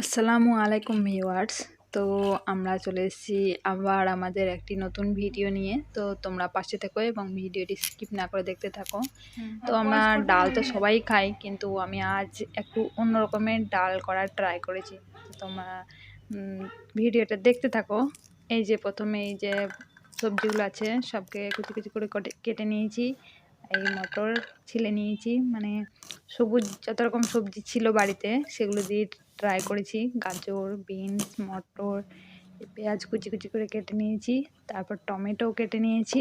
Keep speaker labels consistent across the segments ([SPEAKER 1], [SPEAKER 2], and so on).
[SPEAKER 1] আসসালামু আলাইকুম ভিউয়ার্স। তো আমরা চলে এসেছি আবার আমাদের একটি নতুন ভিডিও নিয়ে। তো তোমরা পাশে থেকো এবং ভিডিওটি স্কিপ না করে দেখতে থাকো। তো আমরা ডাল তো সবাই খাই কিন্তু আমি আজ একটু অন্য রকমের ডাল করার ট্রাই করেছি। তো তোমরা ভিডিওটা দেখতে থাকো। এই যে প্রথমে এই যে সবজিগুলো আছে সবকে কুচি কুচি করে কেটে নিয়েছি। এই মটর ছিলে নিয়েছি। মানে সবুজ যত রকম সবজি ছিল বাড়িতে সেগুলো দিয়ে ট্রাই করেছি। গাজর বিনস মটর, পেঁয়াজ কুচি কুচি করে কেটে নিয়েছি। তারপর টমেটো কেটে নিয়েছি।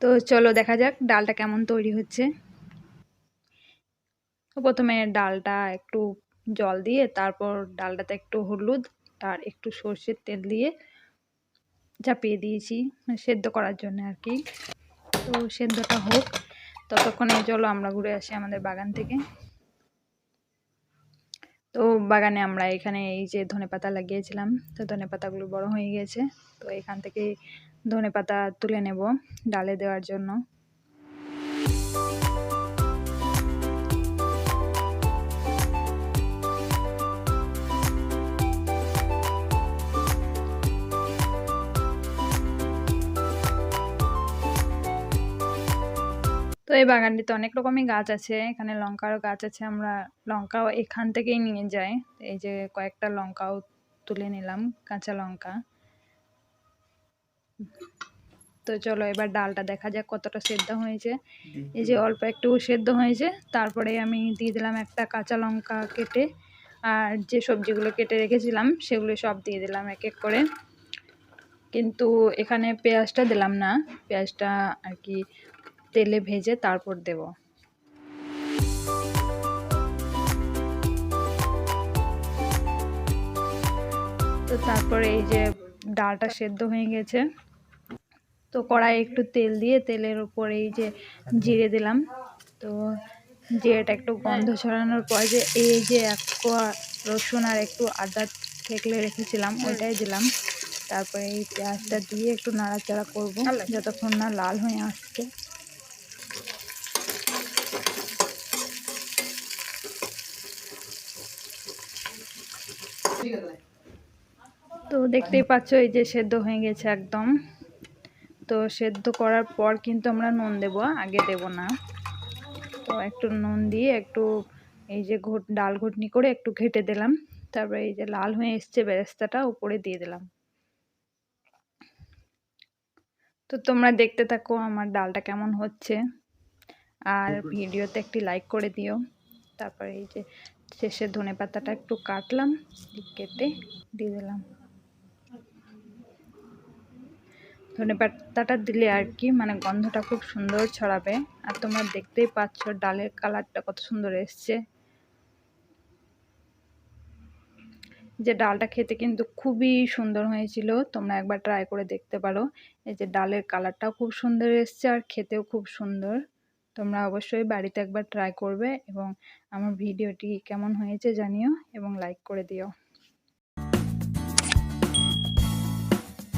[SPEAKER 1] তো চলো দেখা যাক ডালটা কেমন তৈরি হচ্ছে। প্রথমে ডালটা একটু জল দিয়ে, তারপর ডালটাতে একটু হলুদ আর একটু সর্ষের তেল দিয়ে চাপিয়ে দিয়েছি মানে সেদ্ধ করার জন্য আর কি। তো সেদ্ধটা হোক। ততক্ষণে চলো আমরা ঘুরে আসি আমাদের বাগান থেকে। তো বাগানে আমরা এখানে এই যে ধনে পাতা লাগিয়েছিলাম, তো ধনে পাতাগুলো বড় হয়ে গেছে। তো এখান থেকে ধনে পাতা তুলে নেব ডালে দেওয়ার জন্য। তো এই বাগানটিতে অনেক রকমই গাছ আছে। এখানে লঙ্কারও গাছ আছে, আমরা লঙ্কাও এখান থেকেই নিয়ে যাই। এই যে কয়েকটা লঙ্কাও তুলে নিলাম, কাঁচা লঙ্কা। তো চলো এবার ডালটা দেখা যাক কতটা সেদ্ধ হয়েছে। এই যে অল্প একটু সেদ্ধ হয়েছে, তারপরে আমি দিয়ে দিলাম একটা কাঁচা লঙ্কা কেটে, আর যে সবজিগুলো কেটে রেখেছিলাম, সেগুলো সব দিয়ে দিলাম এক এক করে। কিন্তু এখানে পেঁয়াজটা দিলাম না, পেঁয়াজটা আর কি তেলে ভেজে তারপর দেব। তো তারপরে এই যে ডালটা সেদ্ধ হয়ে গেছে। তো কড়াই একটু তেল দিয়ে তেলের উপর এই যে জিরে দিলাম। তো জিরেটা একটু গন্ধ ছড়ানোর পর যে এই যে এক কোয়া রসুন আর একটু আদা থেকলে রেখেছিলাম ওইটাই দিলাম। তারপরে এই পেঁয়াজটা দিয়ে একটু নাড়াচাড়া করব যতক্ষণ না লাল হয়ে আসছে। তো দেখতেই পাচ্ছ এই যে সেদ্ধ হয়ে গেছে একদম। তো সেদ্ধ করার পর কিন্তু আমরা নুন দেব আগে দেব না। তো একটু নুন দিয়ে একটু এই যে ঘট ডাল ঘুটনি করে একটু ঘেটে দিলাম। তারপরে এই যে লাল হয়ে এসছে বেরেস্তাটা উপরে দিয়ে দিলাম। তো তোমরা দেখতে থাকো আমার ডালটা কেমন হচ্ছে। আর ভিডিওতে একটি লাইক করে দিও। তারপরে এই যে শেষে ধনে পাতাটা একটু কাটলাম, কেটে দিয়ে দিলাম। ধনে পাতাটা দিলে আর কি মানে গন্ধটা খুব সুন্দর ছড়াবে। আর তোমরা দেখতেই পাচ্ছ ডালের কালারটা কত সুন্দর এসছে। যে ডালটা খেতে কিন্তু খুবই সুন্দর হয়েছিল, তোমরা একবার ট্রাই করে দেখতে পারো। এই যে ডালের কালারটাও খুব সুন্দর এসছে আর খেতেও খুব সুন্দর। তোমরা অবশ্যই বাড়িতে একবার ট্রাই করবে এবং আমার ভিডিওটি কেমন হয়েছে জানিও এবং লাইক করে দিও।